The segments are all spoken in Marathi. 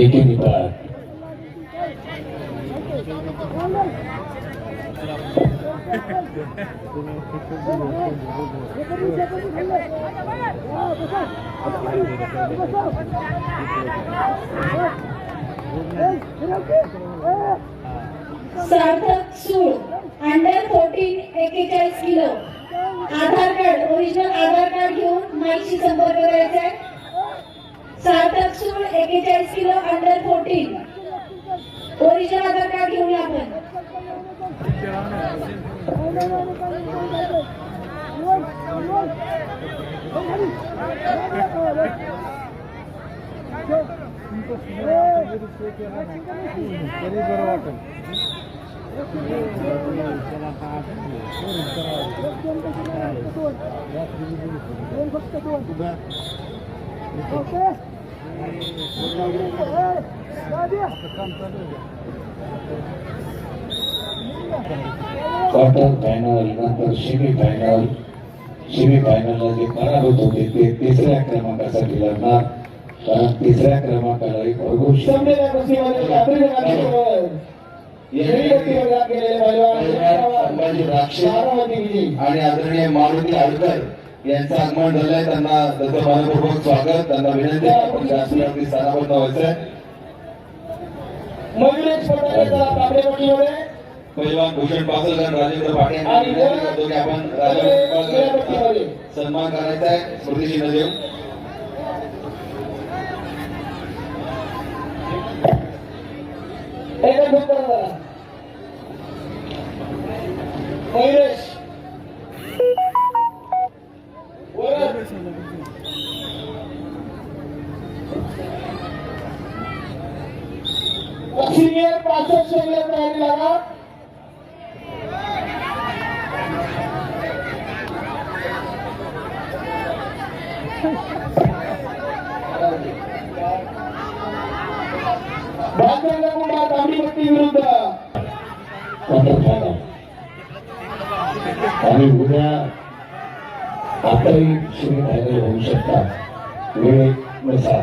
एके निकाल सार्थक सूळ अंडर फोर्टीन एकेचाळीस kilo. Aadhaar card original Aadhaar card घेऊन माईशी संपर्क करायचा आहे. सार्थक सूळ एकेचाळीस kilo under fourteen original Aadhaar card घेऊन या आपण. तरी बरं क्वार्टर फायनल नंतर सेमी फायनल सेमी फायनलला जे पराभूत होते ते. तिसऱ्या क्रमांकासाठी लढणार. कारण तिसऱ्या क्रमांकाला एक राक्षे आणि आदरणीय मारुती आडकर यांचं आगमन झालंय. त्यांना त्याचं मनपूर्वक स्वागत. त्यांना विनंती आपण व्यासपीठावरती स्थानापन्न व्हायचंय पहिलवान भूषण पासलकर राजेंद्र पाटील आपण सन्मान करायचा आहे. स्मृतिचिन्ह देऊन. सिनियर पासष्ट सेकंद तयारी लागा विरुद्ध. आणि उद्या आताही सेमी फायनल होऊ शकतात नसा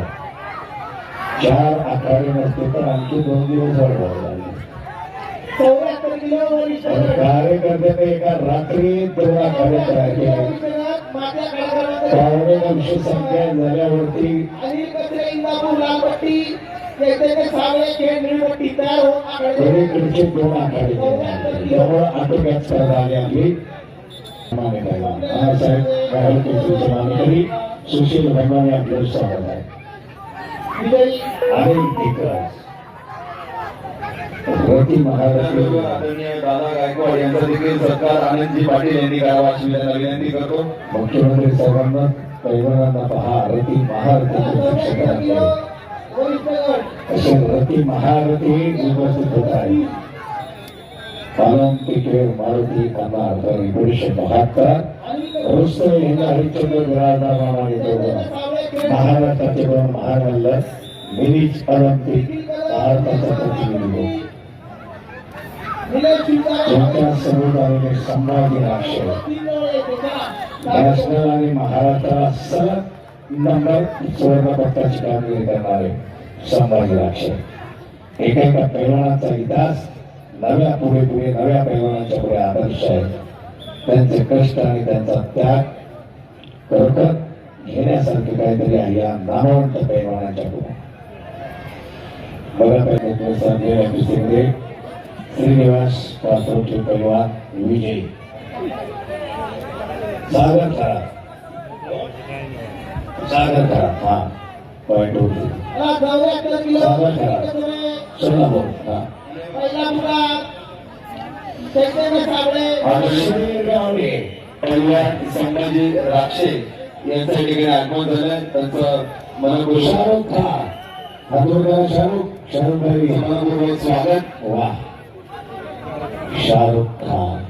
चार आखाडे नसते तर आणखी दोन दिवस वाढवावे लागले कार्यकर्त्याने एका रात्री केले माझ्या कार्यक्रमात पावणे नऊशे संख्या झाल्यावरती आकडे. पलीकडचे दोन आखाडे त्यामुळे आटोक्यात स्पर्धा आली आपली सूचना करी सुशील रंगाने आपलं स्वागत आहे विजयी अनिल टिकस रती महाराष्ट्र आदरणीय दादा गायकवाड यांचा देखील सत्कार आनंदजी पाटील यांनी करावा अशी मी त्यांना विनंती करतो. मुख्यमंत्री साहेबांना पैलवानांना पहा रती महारथी असे रती महारथी उपस्थित होत आहे ऑलिम्पिक मारुती कन्नाड तर एकोणीसशे बहात्तर. रुस्तम यांना हरिश्चंद्र विराजमान येतो महाराष्ट्राचे दोन महामल्ल मिनीच ऑलिम्पिक भारताचा प्रतिनिधी. त्यांच्यासमोर आलेले संभाजी राष्ट्र? नॅशनल आणि महाराष्ट्राला सलग नंबर सुवर्ण पट्टाची कामगिरी करणारे संभाजी राक्षे एकेका पैलवानाचा इतिहास नव्या पुढे पुढे नव्या पैलवानाच्या पुढे आदर्श आहे. त्यांचे कष्ट आणि त्यांचा त्याग खरोखर घेण्यासारखं काहीतरी आहे. या नामवंत पैलवानाच्या पुढे. बघा पाहिजे श्रीनिवास पासोचे पैलवान विजय. सागर करा. सागर करा. हा पॉइंट होती सागर किलो चला बोल हा. पहिला संभाजी राक्षे. यांचं या ठिकाणी आगमन झालंय. त्यांचं मनपूर्वक शाहरुख खान हातोड्याला शाहरुख शाहरुख भाई मनपूर्वक स्वागत. वा. शाहरुख खान